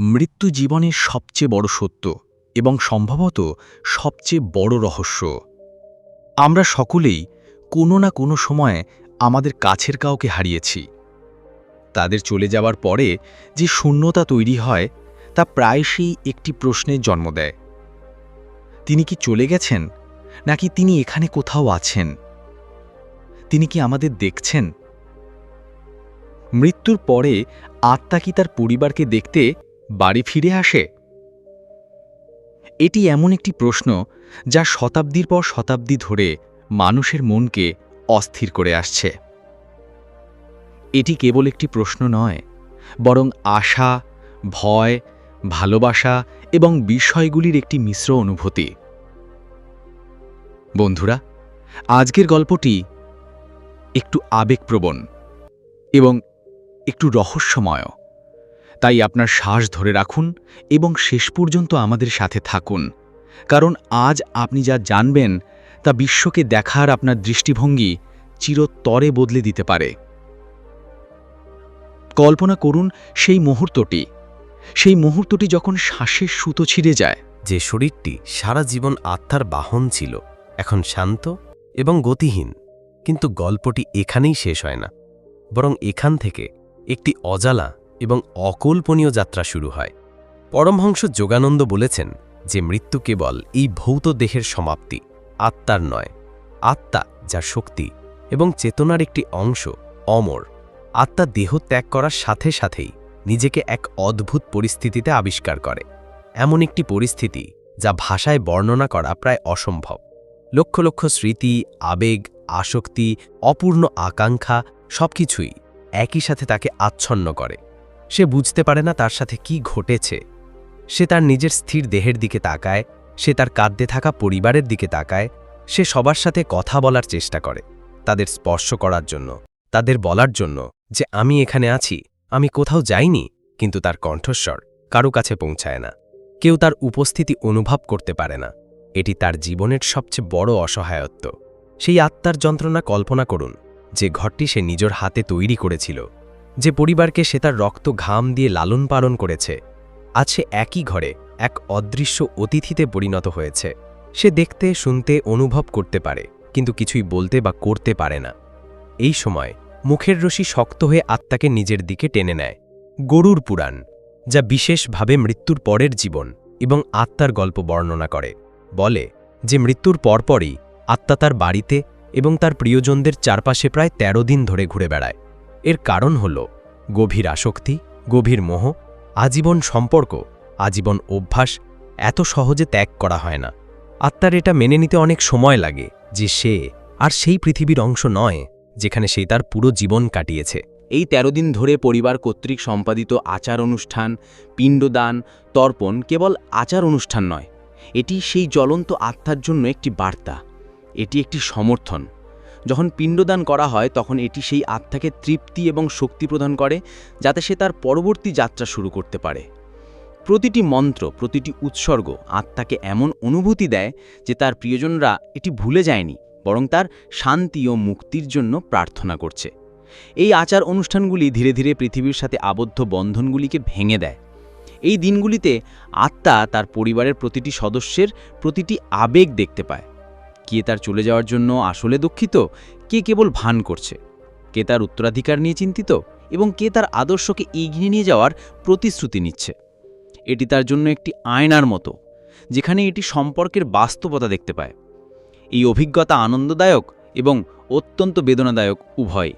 মৃত্যু জীবনের সবচেয়ে বড় সত্য এবং সম্ভবত সবচেয়ে বড় রহস্য। আমরা সকলেই কোনো না কোনো সময়ে আমাদের কাছের কাউকে হারিয়েছি। তাদের চলে যাওয়ার পরে যে শূন্যতা তৈরি হয়, তা প্রায়শই একটি প্রশ্নের জন্ম দেয়। তিনি কি চলে গেছেন, নাকি তিনি এখানে কোথাও আছেন? তিনি কি আমাদের দেখছেন? মৃত্যুর পরে আত্মা কি তার পরিবারকে দেখতে বাড়ি ফিরে আসে? এটি এমন একটি প্রশ্ন যা শতাব্দীর পর শতাব্দী ধরে মানুষের মনকে অস্থির করে আসছে। এটি কেবল একটি প্রশ্ন নয়, বরং আশা, ভয়, ভালোবাসা এবং বিষয়গুলির একটি মিশ্র অনুভূতি। বন্ধুরা, আজকের গল্পটি একটু আবেগপ্রবণ এবং একটু রহস্যময়। তাই আপনার শ্বাস ধরে রাখুন এবং শেষ পর্যন্ত আমাদের সাথে থাকুন। কারণ আজ আপনি যা জানবেন, তা বিশ্বকে দেখার আপনার দৃষ্টিভঙ্গি চিরতরে বদলে দিতে পারে। কল্পনা করুন সেই মুহূর্তটি। সেই মুহূর্তটি যখন শ্বাসের সুতো ছিঁড়ে যায়। যে শরীরটি সারা জীবন আত্মার বাহন ছিল, এখন শান্ত এবং গতিহীন। কিন্তু গল্পটি এখানেই শেষ হয় না। বরং এখান থেকে একটি অজালা এবং অকল্পনীয় যাত্রা শুরু হয়। পরমহংস যোগানন্দ বলেছেন যে মৃত্যু কেবল এই ভৌত দেহের সমাপ্তি, আত্মার নয়। আত্মা যার শক্তি এবং চেতনার একটি অংশ, অমর। আত্মা দেহ ত্যাগ করার সাথে সাথেই নিজেকে এক অদ্ভুত পরিস্থিতিতে আবিষ্কার করে। এমন একটি পরিস্থিতি যা ভাষায় বর্ণনা করা প্রায় অসম্ভব। লক্ষ লক্ষ স্মৃতি, আবেগ, আসক্তি, অপূর্ণ আকাঙ্ক্ষা সবকিছুই একই সাথে তাকে আচ্ছন্ন করে। সে বুঝতে পারে না তার সাথে কি ঘটেছে। সে তার নিজের স্থির দেহের দিকে তাকায়, সে তার কাঁদতে থাকা পরিবারের দিকে তাকায়, সে সবার সাথে কথা বলার চেষ্টা করে, তাদের স্পর্শ করার জন্য, তাদের বলার জন্য যে আমি এখানে আছি, আমি কোথাও যাইনি, কিন্তু তার কণ্ঠস্বর কারও কাছে পৌঁছায় না। কেউ তার উপস্থিতি অনুভব করতে পারে না। এটি তার জীবনের সবচেয়ে বড় অসহায়ত্ব। সেই আত্মার যন্ত্রণা কল্পনা করুন, যে ঘরটি সে নিজের হাতে তৈরি করেছিল। যে পরিবারকে সে তার রক্ত ঘাম দিয়ে লালন পালন করেছে, আজ সে একই ঘরে, এক অদৃশ্য অতিথিতে পরিণত হয়েছে। সে দেখতে, শুনতে, অনুভব করতে পারে, কিন্তু কিছুই বলতে বা করতে পারে না। এই সময়, মুখের রশি শক্ত হয়ে আত্মাকে নিজের দিকে টেনে নেয়। গরুর পুরাণ, যা বিশেষভাবে মৃত্যুর পরের জীবন এবং আত্মার গল্প বর্ণনা করে, বলে যে মৃত্যুর পরপরই আত্মা তার বাড়িতে এবং তার প্রিয়জনদের চারপাশে প্রায় ১৩ দিন ধরে ঘুরে বেড়ায়। এর কারণ হল গভীর আসক্তি, গভীর মোহ, আজীবন সম্পর্ক, আজীবন অভ্যাস এত সহজে ত্যাগ করা হয় না। আত্মার এটা মেনে নিতে অনেক সময় লাগে যে সে আর সেই পৃথিবীর অংশ নয় যেখানে সে তার পুরো জীবন কাটিয়েছে। এই ১৩ দিন ধরে পরিবার কর্তৃক সম্পাদিত আচার অনুষ্ঠান, পিণ্ডদান, তর্পণ কেবল আচার অনুষ্ঠান নয়। এটি সেই জ্বলন্ত আত্মার জন্য একটি বার্তা, এটি একটি সমর্থন। যখন পিণ্ডদান করা হয়, তখন এটি সেই আত্মাকে তৃপ্তি এবং শক্তি প্রদান করে, যাতে সে তার পরবর্তী যাত্রা শুরু করতে পারে। প্রতিটি মন্ত্র, প্রতিটি উৎসর্গ আত্মাকে এমন অনুভূতি দেয় যে তার প্রিয়জনরা এটি ভুলে যায়নি, বরং তার শান্তি ও মুক্তির জন্য প্রার্থনা করছে। এই আচার অনুষ্ঠানগুলি ধীরে ধীরে পৃথিবীর সাথে আবদ্ধ বন্ধনগুলিকে ভেঙে দেয়। এই দিনগুলিতে আত্মা তার পরিবারের প্রতিটি সদস্যের প্রতিটি আবেগ দেখতে পায়। কে তার চলে যাওয়ার জন্য আসলে দুঃখিত। কে কেবল ভান করছে? কে তার উত্তরাধিকার নিয়ে চিন্তিত? এবং কে তার আদর্শকে এগিয়ে নিয়ে যাওয়ার প্রতিশ্রুতি নিচ্ছে? এটি তার জন্য একটি আয়নার মতো, যেখানে এটি সম্পর্কের বাস্তবতা দেখতে পায়। এই অভিজ্ঞতা আনন্দদায়ক এবং অত্যন্ত বেদনাদায়ক উভয়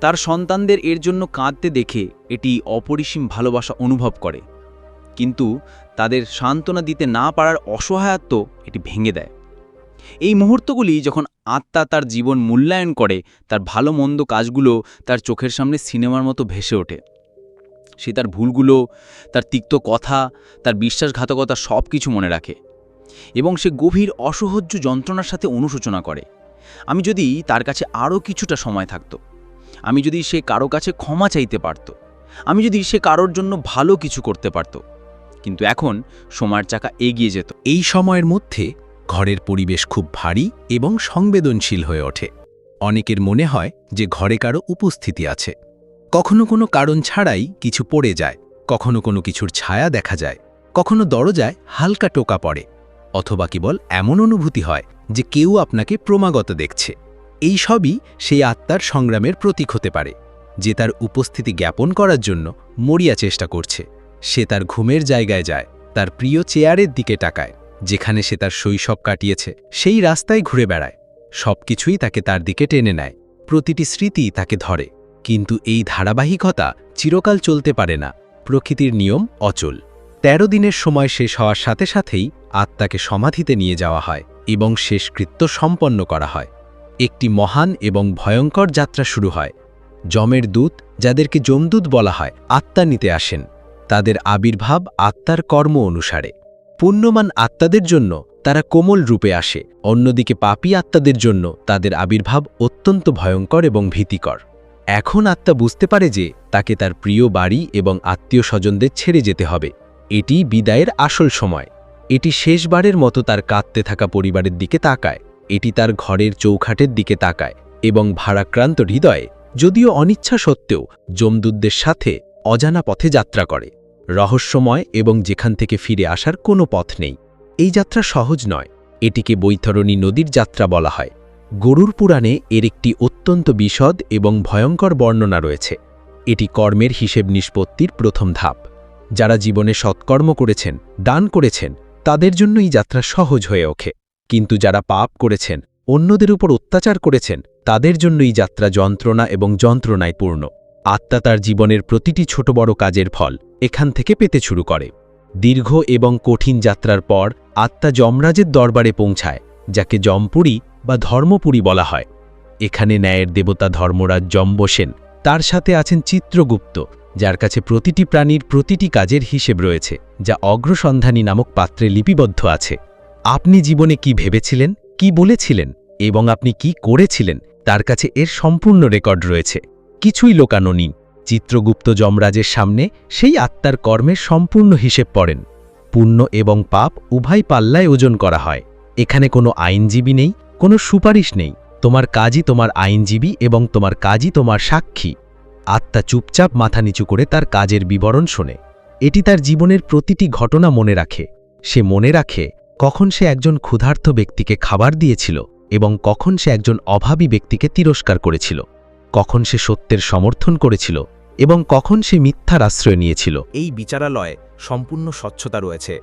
তার সন্তানদের এর জন্য কাঁদতে দেখে এটি অপরিসীম ভালোবাসা অনুভব করে। কিন্তু তাদের সান্ত্বনা দিতে না পারার অসহায়ত্ব এটি ভেঙে দেয়। এই মুহূর্তগুলি যখন আত্মা তার জীবন মূল্যায়ন করে, তার ভালো মন্দ কাজগুলো তার চোখের সামনে সিনেমার মতো ভেসে ওঠে। সে তার ভুলগুলো, তার তিক্ত কথা, তার বিশ্বাসঘাতকতা সব কিছু মনে রাখে এবং সে গভীর অসহ্য যন্ত্রণার সাথে অনুশোচনা করে। আমি যদি তার কাছে আরও কিছুটা সময় থাকতো, আমি যদি সে কারও কাছে ক্ষমা চাইতে পারত, আমি যদি সে কারোর জন্য ভালো কিছু করতে পারত, কিন্তু এখন সময়ের চাকা এগিয়ে যেত। এই সময়ের মধ্যে ঘরের পরিবেশ খুব ভারী এবং সংবেদনশীল হয়ে ওঠে। অনেকের মনে হয় যে ঘরে কারও উপস্থিতি আছে। কখনো কোনো কারণ ছাড়াই কিছু পড়ে যায়, কখনো কোনো কিছুর ছায়া দেখা যায়, কখনো দরজায় হালকা টোকা পড়ে, অথবা কেবল এমন অনুভূতি হয় যে কেউ আপনাকে ক্রমাগত দেখছে। এই সবই সেই আত্মার সংগ্রামের প্রতীক হতে পারে, যে তার উপস্থিতি জ্ঞাপন করার জন্য মরিয়া চেষ্টা করছে। সে তার ঘুমের জায়গায় যায়, তার প্রিয় চেয়ারের দিকে তাকায়। যেখানে সে তার শৈশব কাটিয়েছে, সেই রাস্তায় ঘুরে বেড়ায়। সবকিছুই তাকে তার দিকে টেনে নেয়, প্রতিটি স্মৃতি তাকে ধরে। কিন্তু এই ধারাবাহিকতা চিরকাল চলতে পারে না, প্রকৃতির নিয়ম অচল। তেরো দিনের সময় শেষ হওয়ার সাথে সাথেই আত্মাকে সমাধিতে নিয়ে যাওয়া হয় এবং শেষকৃত্য সম্পন্ন করা হয়। একটি মহান এবং ভয়ঙ্কর যাত্রা শুরু হয়। যমের দূত, যাদেরকে যমদূত বলা হয়, আত্মা নিতে আসেন। তাদের আবির্ভাব আত্মার কর্ম অনুসারে। পুণ্যমান আত্মাদের জন্য তারা কোমল রূপে আসে, অন্যদিকে পাপী আত্মাদের জন্য তাদের আবির্ভাব অত্যন্ত ভয়ঙ্কর এবং ভীতিকর। এখন আত্মা বুঝতে পারে যে তাকে তার প্রিয় বাড়ি এবং আত্মীয় স্বজনদের ছেড়ে যেতে হবে। এটি বিদায়ের আসল সময়। এটি শেষবারের মতো তার কাঁদতে থাকা পরিবারের দিকে তাকায়। এটি তার ঘরের চৌখাটের দিকে তাকায় এবং ভারাক্রান্ত হৃদয়ে, যদিও অনিচ্ছা সত্ত্বেও, যমদূতদের সাথে অজানা পথে যাত্রা করে। রহস্যময় এবং যেখান থেকে ফিরে আসার কোনো পথ নেই। এই যাত্রা সহজ নয়। এটিকে বৈতরণী নদীর যাত্রা বলা হয়। গরুর পুরাণে এর একটি অত্যন্ত বিশদ এবং ভয়ঙ্কর বর্ণনা রয়েছে। এটি কর্মের হিসেব নিষ্পত্তির প্রথম ধাপ। যারা জীবনে সৎকর্ম করেছেন, দান করেছেন, তাদের জন্য এই যাত্রা সহজ হয়ে ওঠে। কিন্তু যারা পাপ করেছেন, অন্যদের উপর অত্যাচার করেছেন, তাদের জন্য এই যাত্রা যন্ত্রণা এবং যন্ত্রণায় পূর্ণ। আত্মা তার জীবনের প্রতিটি ছোট বড় কাজের ফল এখান থেকে পেতে শুরু করে। দীর্ঘ এবং কঠিন যাত্রার পর আত্মা যমরাজের দরবারে পৌঁছায়, যাকে যমপুরী বা ধর্মপুরী বলা হয়। এখানে ন্যায়ের দেবতা ধর্মরাজ যম বসেন তার সাথে আছেন চিত্রগুপ্ত, যার কাছে প্রতিটি প্রাণীর প্রতিটি কাজের হিসেব রয়েছে, যা অগ্রসন্ধানী নামক পাত্রে লিপিবদ্ধ আছে। আপনি জীবনে কি ভেবেছিলেন, কি বলেছিলেন এবং আপনি কি করেছিলেন, তার কাছে এর সম্পূর্ণ রেকর্ড রয়েছে। কিছুই লোকানো নেই। চিত্রগুপ্ত যমরাজের সামনে সেই আত্মার কর্মের সম্পূর্ণ হিসেব পড়েন। পুণ্য এবং পাপ উভয় পাল্লায় ওজন করা হয়। এখানে কোনো আইনজীবী নেই, কোনো সুপারিশ নেই। তোমার কাজই তোমার আইনজীবী এবং তোমার কাজই তোমার সাক্ষী। আত্মা চুপচাপ মাথা নিচু করে তার কাজের বিবরণ শোনে। এটি তার জীবনের প্রতিটি ঘটনা মনে রাখে। সে মনে রাখে কখন সে একজন ক্ষুধার্ত ব্যক্তিকে খাবার দিয়েছিল এবং কখন সে একজন অভাবী ব্যক্তিকে তিরস্কার করেছিল। কখন সে সত্যের সমর্থন করেছিল এবং কখন সে মিথ্যার আশ্রয় নিয়েছিল। এই বিচারালয়ে সম্পূর্ণ স্বচ্ছতা রয়েছে।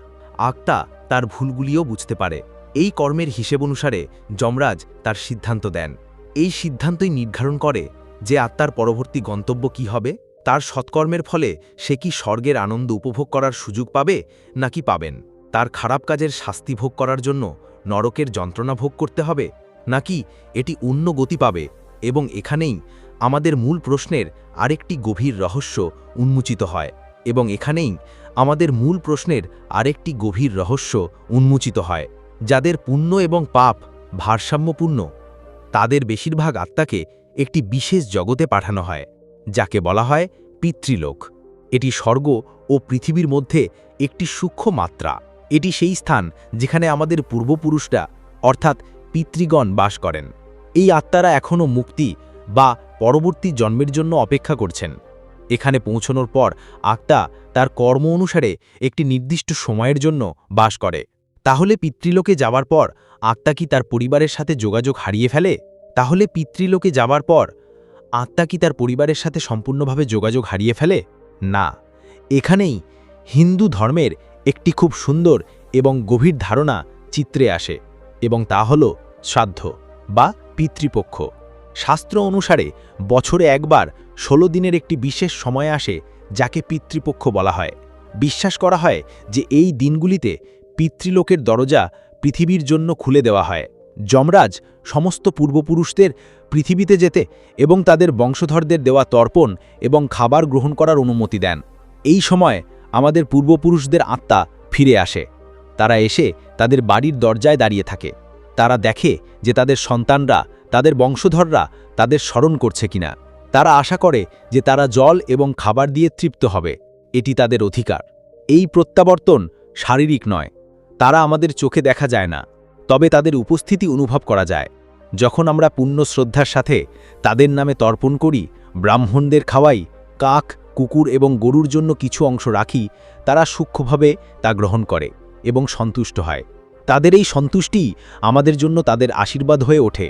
আক্তা তার ভুলগুলিও বুঝতে পারে। এই কর্মের হিসেব অনুসারে যমরাজ তার সিদ্ধান্ত দেন। এই সিদ্ধান্তই নির্ধারণ করে যে আত্মার পরবর্তী গন্তব্য কি হবে, তার সৎকর্মের ফলে সে কি স্বর্গের আনন্দ উপভোগ করার সুযোগ পাবে নাকি পাবেন। তার খারাপ কাজের শাস্তি ভোগ করার জন্য নরকের যন্ত্রণা ভোগ করতে হবে নাকি এটি অন্য গতি পাবে এবং এখানেই আমাদের মূল প্রশ্নের আরেকটি গভীর রহস্য উন্মোচিত হয় এবং এখানেই আমাদের মূল প্রশ্নের আরেকটি গভীর রহস্য উন্মোচিত হয়, যাদের পুণ্য এবং পাপ ভারসাম্যপূর্ণ। তাদের বেশিরভাগ আত্মাকে একটি বিশেষ জগতে পাঠানো হয়, যাকে বলা হয় পিতৃলোক। এটি স্বর্গ ও পৃথিবীর মধ্যে একটি সূক্ষ্ম মাত্রা। এটি সেই স্থান যেখানে আমাদের পূর্বপুরুষরা, অর্থাৎ পিতৃগণ বাস করেন। এই আত্মারা এখনও মুক্তি বা পরবর্তী জন্মের জন্য অপেক্ষা করছেন। এখানে পৌঁছনোর পর আত্মা তার কর্ম অনুসারে একটি নির্দিষ্ট সময়ের জন্য বাস করে। তাহলে পিতৃলোকে যাবার পর আত্মা কি তার পরিবারের সাথে যোগাযোগ হারিয়ে ফেলে? তাহলে পিতৃলোকে যাবার পর আত্মা কি তার পরিবারের সাথে সম্পূর্ণভাবে যোগাযোগ হারিয়ে ফেলে? না। এখানেই হিন্দু ধর্মের একটি খুব সুন্দর এবং গভীর ধারণা চিত্রে আসে এবং তা হল শ্রাদ্ধ বা পিতৃপক্ষ। শাস্ত্র অনুসারে বছরে একবার ষোলো দিনের একটি বিশেষ সময় আসে, যাকে পিতৃপক্ষ বলা হয়। বিশ্বাস করা হয় যে এই দিনগুলিতে পিতৃলোকের দরজা পৃথিবীর জন্য খুলে দেওয়া হয়। যমরাজ সমস্ত পূর্বপুরুষদের পৃথিবীতে যেতে এবং তাদের বংশধরদের দেওয়া তর্পণ এবং খাবার গ্রহণ করার অনুমতি দেন। এই সময় আমাদের পূর্বপুরুষদের আত্মা ফিরে আসে। তারা এসে তাদের বাড়ির দরজায় দাঁড়িয়ে থাকে। তারা দেখে যে তাদের সন্তানরা, তাদের বংশধররা তাদের স্মরণ করছে কিনা। তারা আশা করে যে তারা জল এবং খাবার দিয়ে তৃপ্ত হবে। এটি তাদের অধিকার। এই প্রত্যাবর্তন শারীরিক নয়। তারা আমাদের চোখে দেখা যায় না। তবে তাদের উপস্থিতি অনুভব করা যায়। যখন আমরা পুণ্য শ্রদ্ধার সাথে তাদের নামে তর্পণ করি, ব্রাহ্মণদের খাওয়াই, কাক, কুকুর এবং গরুর জন্য কিছু অংশ রাখি, তারা সূক্ষ্মভাবে তা গ্রহণ করে এবং সন্তুষ্ট হয়। তাদের এই সন্তুষ্টি আমাদের জন্য তাদের আশীর্বাদ হয়ে ওঠে।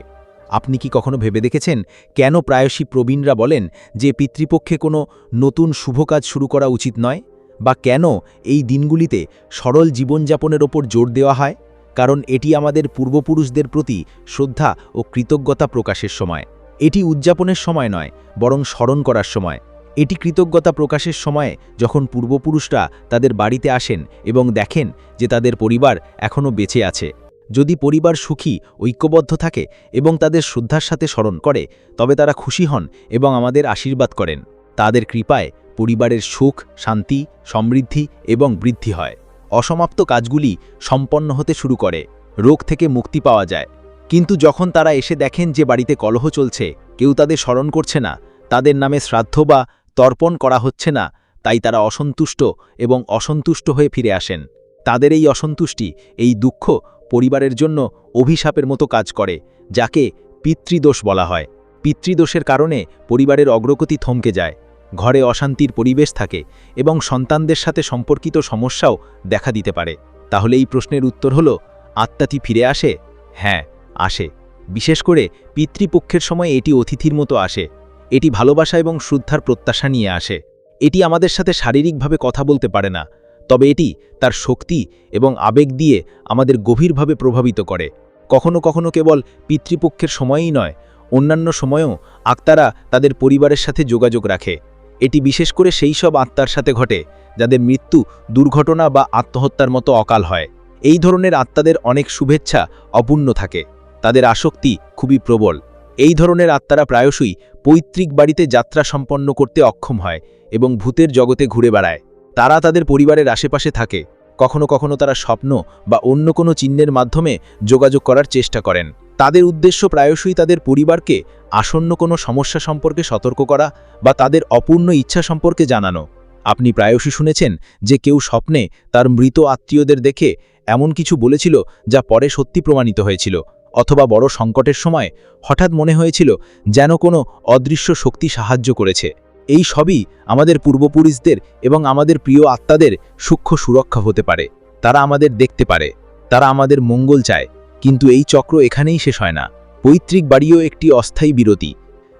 আপনি কি কখনো ভেবে দেখেছেন কেন প্রায়শই প্রবীণরা বলেন যে পিতৃপক্ষে কোনো নতুন শুভ কাজ শুরু করা উচিত নয়? বা কেন এই দিনগুলিতে সরল জীবনযাপনের ওপর জোর দেওয়া হয়? কারণ এটি আমাদের পূর্বপুরুষদের প্রতি শ্রদ্ধা ও কৃতজ্ঞতা প্রকাশের সময়। এটি উদযাপনের সময় নয়, বরং স্মরণ করার সময়। এটি কৃতজ্ঞতা প্রকাশের সময়ে যখন পূর্বপুরুষরা তাদের বাড়িতে আসেন এবং দেখেন যে তাদের পরিবার এখনও বেঁচে আছে। যদি পরিবার সুখী, ঐক্যবদ্ধ থাকে এবং তাদের শ্রদ্ধার সাথে স্মরণ করে, তবে তারা খুশি হন এবং আমাদের আশীর্বাদ করেন। তাদের কৃপায় পরিবারের সুখ, শান্তি, সমৃদ্ধি এবং বৃদ্ধি হয়। অসমাপ্ত কাজগুলি সম্পন্ন হতে শুরু করে, রোগ থেকে মুক্তি পাওয়া যায়। কিন্তু যখন তারা এসে দেখেন যে বাড়িতে কলহ চলছে, কেউ তাদের স্মরণ করছে না, তাদের নামে শ্রাদ্ধ বা তর্পণ করা হচ্ছে না, তাই তারা অসন্তুষ্ট এবং অসন্তুষ্ট হয়ে ফিরে আসেন। তাদের এই অসন্তুষ্টি, এই দুঃখ পরিবারের জন্য অভিশাপের মতো কাজ করে, যাকে পিতৃদোষ বলা হয়। পিতৃদোষের কারণে পরিবারের অগ্রগতি থমকে যায়, ঘরে অশান্তির পরিবেশ থাকে এবং সন্তানদের সাথে সম্পর্কিত সমস্যাও দেখা দিতে পারে। তাহলে এই প্রশ্নের উত্তর হল আত্মাটি ফিরে আসে? হ্যাঁ আসে। বিশেষ করে পিতৃপক্ষের সময় এটি অতিথির মতো আসে। এটি ভালোবাসা এবং শ্রদ্ধার প্রত্যাশা নিয়ে আসে। এটি আমাদের সাথে শারীরিকভাবে কথা বলতে পারে না, তবে এটি তার শক্তি এবং আবেগ দিয়ে আমাদের গভীরভাবে প্রভাবিত করে। কখনো কখনো কেবল পিতৃপক্ষের সময়ই নয়, অন্যান্য সময়েও আত্মারা তাদের পরিবারের সাথে যোগাযোগ রাখে। এটি বিশেষ করে সেই সব আত্মার সাথে ঘটে, যাদের মৃত্যু, দুর্ঘটনা বা আত্মহত্যার মতো অকাল হয়। এই ধরনের আত্মাদের অনেক শুভেচ্ছা অপূর্ণ থাকে। তাদের আসক্তি খুবই প্রবল। এই ধরনের আত্মারা প্রায়শই পৈতৃক বাড়িতে যাত্রা সম্পন্ন করতে অক্ষম হয় এবং ভূতের জগতে ঘুরে বেড়ায়। তারা তাদের পরিবারের আশেপাশে থাকে। কখনো কখনো তারা স্বপ্ন বা অন্য কোনো চিহ্নের মাধ্যমে যোগাযোগ করার চেষ্টা করেন। তাদের উদ্দেশ্য প্রায়শই তাদের পরিবারকে আসন্ন কোনো সমস্যা সম্পর্কে সতর্ক করা বা তাদের অপূর্ণ ইচ্ছা সম্পর্কে জানানো। আপনি প্রায়শই শুনেছেন যে কেউ স্বপ্নে তার মৃত আত্মীয়দের দেখে এমন কিছু বলেছিল যা পরে সত্যি প্রমাণিত হয়েছিল। অথবা বড় সংকটের সময় হঠাৎ মনে হয়েছিল যেন কোনো অদৃশ্য শক্তি সাহায্য করেছে। এই সবই আমাদের পূর্বপুরুষদের এবং আমাদের প্রিয় আত্মাদের সূক্ষ্ম সুরক্ষা হতে পারে। তারা আমাদের দেখতে পারে, তারা আমাদের মঙ্গল চায়, কিন্তু এই চক্র এখানেই শেষ হয় না। পৈতৃক বাড়িও একটি অস্থায়ী বিরতি।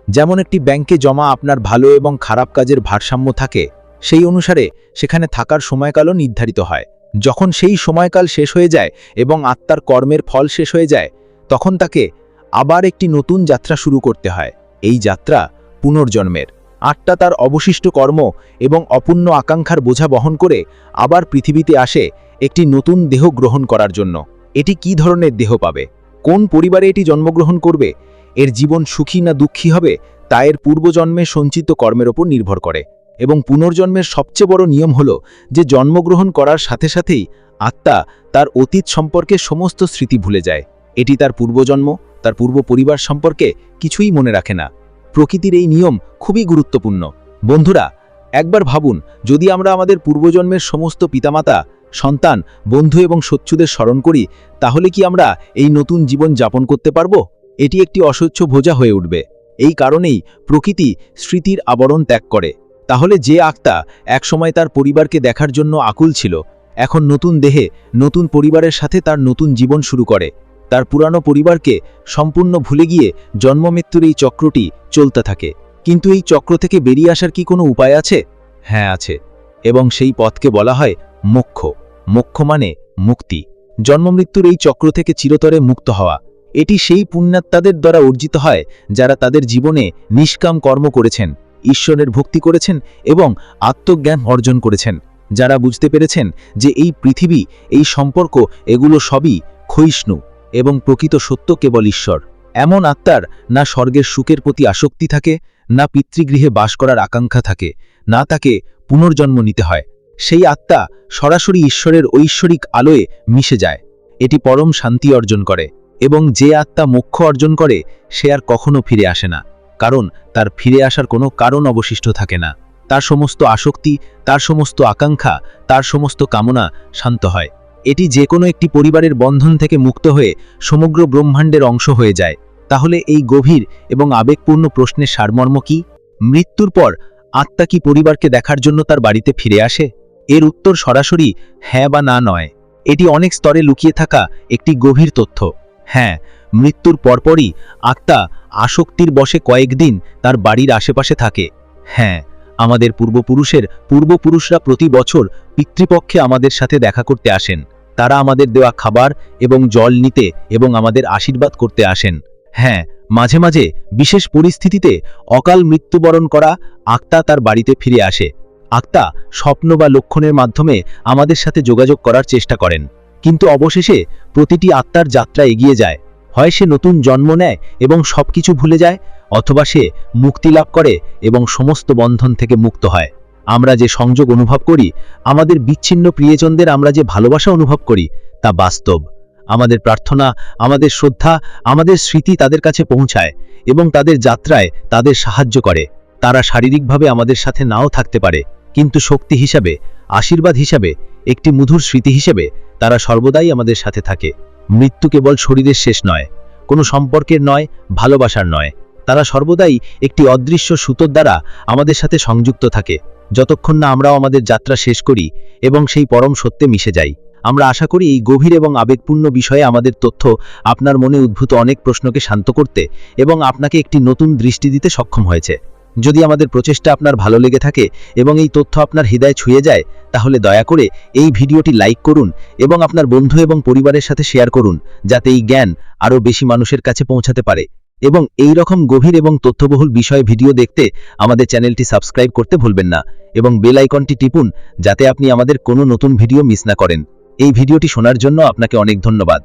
যেমন একটি ব্যাংকে জমা আপনার ভালো এবং খারাপ কাজের ভারসাম্য থাকে, সেই অনুসারে সেখানে থাকার সময়কালও নির্ধারিত হয়। যখন সেই সময়কাল শেষ হয়ে যায় এবং আত্মার কর্মের ফল শেষ হয়ে যায় তখন তাকে আবার একটি নতুন যাত্রা শুরু করতে হয়। এই যাত্রা পুনর্জন্মের। আটটা তার অবশিষ্ট কর্ম এবং অপূর্ণ আকাঙ্ক্ষার বোঝা বহন করে আবার পৃথিবীতে আসে একটি নতুন দেহ গ্রহণ করার জন্য। এটি কি ধরনের দেহ পাবে? কোন পরিবারে এটি জন্মগ্রহণ করবে? এর জীবন সুখী না দুঃখী হবে? তা এর পূর্বজন্মে সঞ্চিত কর্মের ওপর নির্ভর করে। এবং পুনর্জন্মের সবচেয়ে বড় নিয়ম হল যে জন্মগ্রহণ করার সাথে সাথেই আত্মা তার অতীত সম্পর্কে সমস্ত স্মৃতি ভুলে যায়। এটি তার পূর্বজন্ম, তার পূর্ব পরিবার সম্পর্কে কিছুই মনে রাখে না। প্রকৃতির এই নিয়ম খুবই গুরুত্বপূর্ণ। বন্ধুরা, একবার ভাবুন, যদি আমরা আমাদের পূর্বজন্মের সমস্ত পিতামাতা, সন্তান, বন্ধু এবং শত্রুদের স্মরণ করি, তাহলে কি আমরা এই নতুন জীবন যাপন করতে পারব? এটি একটি অস্বচ্ছ ভোজা হয়ে উঠবে। এই কারণেই প্রকৃতি স্মৃতির আবরণ ত্যাগ করে। তাহলে যে আত্মা একসময় তার পরিবারকে দেখার জন্য আকুল ছিল, এখন নতুন দেহে, নতুন পরিবারের সাথে তার নতুন জীবন শুরু করে। তার পুরানো পরিবারকে সম্পূর্ণ ভুলে গিয়ে জন্মমৃত্যুর এই চক্রটি চলতে থাকে। কিন্তু এই চক্র থেকে বেরিয়ে আসার কি কোনো উপায় আছে? হ্যাঁ আছে। এবং সেই পথকে বলা হয় মোক্ষ। মোক্ষ মানে মুক্তি। জন্মমৃত্যুর এই চক্র থেকে চিরতরে মুক্ত হওয়া। এটি সেই পুণ্যাত্মাদের দ্বারা অর্জিত হয় যারা তাদের জীবনে নিষ্কাম কর্ম করেছেন, ঈশ্বরের ভক্তি করেছেন এবং আত্মজ্ঞান অর্জন করেছেন। যারা বুঝতে পেরেছেন যে এই পৃথিবী, এই সম্পর্ক, এগুলো সবই ক্ষয়িষ্ণু। এবং প্রকৃত সত্য কেবল ঈশ্বর। এমন আত্মার না স্বর্গের সুখের প্রতি আসক্তি থাকে, না পিতৃগৃহে বাস করার আকাঙ্ক্ষা থাকে, না তাকে পুনর্জন্ম নিতে হয়। সেই আত্মা সরাসরি ঈশ্বরের ঐশ্বরিক আলোয় মিশে যায়। এটি পরম শান্তি অর্জন করে এবং যে আত্মা মোক্ষ অর্জন করে, সে আর কখনো ফিরে আসে না, কারণ তার ফিরে আসার কোনো কারণ অবশিষ্ট থাকে না। তার সমস্ত আসক্তি, তার সমস্ত আকাঙ্ক্ষা, তার সমস্ত কামনা শান্ত হয়। এটি যে কোনো একটি পরিবারের বন্ধন থেকে মুক্ত হয়ে সমগ্র ব্রহ্মাণ্ডের অংশ হয়ে যায়। তাহলে এই গভীর এবং আবেগপূর্ণ প্রশ্নের সারমর্ম কি? মৃত্যুর পর আত্মা কি পরিবারকে দেখার জন্য তার বাড়িতে ফিরে আসে? এর উত্তর সরাসরি হ্যাঁ বা না নয়। এটি অনেক স্তরে লুকিয়ে থাকা একটি গভীর তথ্য। হ্যাঁ মৃত্যুর পরপরই আত্মা আসক্তির বসে কয়েকদিন তার বাড়ির আশেপাশে থাকে। হ্যাঁ আমাদের পূর্বপুরুষের পূর্বপুরুষরা প্রতি বছর পিতৃপক্ষে আমাদের সাথে দেখা করতে আসেন। তারা আমাদের দেওয়া খাবার এবং জল নিতে এবং আমাদের আশীর্বাদ করতে আসেন। হ্যাঁ মাঝে মাঝে বিশেষ পরিস্থিতিতে অকাল মৃত্যুবরণ করা আক্তা তার বাড়িতে ফিরে আসে। আক্তা স্বপ্ন বা লক্ষণের মাধ্যমে আমাদের সাথে যোগাযোগ করার চেষ্টা করেন। কিন্তু অবশেষে প্রতিটি আত্মার যাত্রা এগিয়ে যায়। হয় সে নতুন জন্ম নেয় এবং সবকিছু ভুলে যায় অথবা সে মুক্তি লাভ করে এবং সমস্ত বন্ধন থেকে মুক্ত হয়। আমরা যে সংযোগ অনুভব করি, আমাদের বিচ্ছিন্ন প্রিয়জনদের আমরা যে ভালোবাসা অনুভব করি, তা বাস্তব। আমাদের প্রার্থনা, আমাদের শ্রদ্ধা, আমাদের স্মৃতি তাদের কাছে পৌঁছায় এবং তাদের যাত্রায় তাদের সাহায্য করে। তারা শারীরিকভাবে আমাদের সাথে নাও থাকতে পারে, কিন্তু শক্তি হিসাবে, আশীর্বাদ হিসাবে, একটি মধুর স্মৃতি হিসেবে তারা সর্বদাই আমাদের সাথে থাকে। মৃত্যু কেবল শরীরের শেষ নয়, কোনো সম্পর্কের নয়, ভালোবাসার নয়। তারা সর্বদাই একটি অদৃশ্য সুতোর দ্বারা আমাদের সাথে সংযুক্ত থাকে। যতক্ষণ না আমরাও আমাদের যাত্রা শেষ করি এবং সেই পরম সত্যে মিশে যাই। আমরা আশা করি এই গভীর এবং আবেগপূর্ণ বিষয়ে আমাদের তথ্য আপনার মনে উদ্ভূত অনেক প্রশ্নকে শান্ত করতে এবং আপনাকে একটি নতুন দৃষ্টি দিতে সক্ষম হয়েছে। যদি আমাদের প্রচেষ্টা আপনার ভালো লেগে থাকে এবং এই তথ্য আপনার হৃদয় ছুঁয়ে যায়, তাহলে দয়া করে এই ভিডিওটি লাইক করুন এবং আপনার বন্ধু এবং পরিবারের সাথে শেয়ার করুন, যাতে এই জ্ঞান আরও বেশি মানুষের কাছে পৌঁছাতে পারে। এবং এই রকম গভীর এবং তথ্যবহুল বিষয়ে ভিডিও দেখতে আমাদের চ্যানেলটি সাবস্ক্রাইব করতে ভুলবেন না এবং বেল আইকনটি টিপুন যাতে আপনি আমাদের কোনো নতুন ভিডিও মিস না করেন। এই ভিডিওটি শোনার জন্য আপনাকে অনেক ধন্যবাদ।